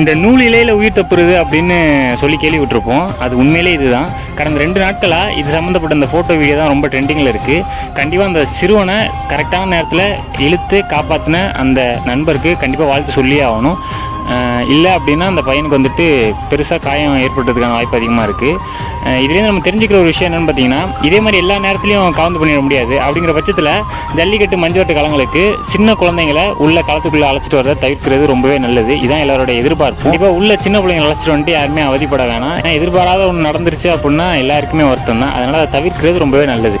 இந்த நூல் இலையில் உயிர் தப்புறது அப்படின்னு சொல்லி கேள்விப்பட்டிருப்போம். அது உண்மையிலே இதுதான். கடந்த ரெண்டு நாட்களாக இது சம்மந்தப்பட்ட இந்த ஃபோட்டோ வீடியோ தான் ரொம்ப ட்ரெண்டிங்கில் இருக்குது கண்டிப்பாக அந்த சிறுவனை கரெக்டான நேரத்தில் இழுத்து காப்பாற்றின அந்த நண்பருக்கு கண்டிப்பாக வாழ்த்து சொல்லியே ஆகணும். இல்லை அப்படின்னா அந்த பையனுக்கு வந்துட்டு பெருசாக காயம் ஏற்படுறதுக்கான வாய்ப்பு அதிகமாக இருக்குது இதுலேருந்து நம்ம தெரிஞ்சுக்கிற ஒரு விஷயம் என்னென்னு பார்த்தீங்கன்னா இதே மாதிரி எல்லா நேரத்துலையும் கலந்து பண்ணிட முடியாது. அப்படிங்கிற பட்சத்தில் ஜல்லிக்கட்டு மஞ்சுவட்டு களங்களுக்கு சின்ன குழந்தைங்களை உள்ள களத்துக்குள்ளே அழைச்சிட்டு வரதை தவிர்க்கிறது ரொம்பவே நல்லது. இதான் எல்லாரோட எதிர்பார்ப்பு. இப்போ உள்ள சின்ன பிள்ளைங்க அழைச்சிட்டு வந்துட்டு யாருமே அவதிப்பட வேணாம். ஏன்னா எதிர்பாராத ஒன்று நடந்துருச்சு அப்படின்னா எல்லாருக்குமே வருத்தம் தான். அதனால் அதை தவிர்க்கிறது ரொம்பவே நல்லது.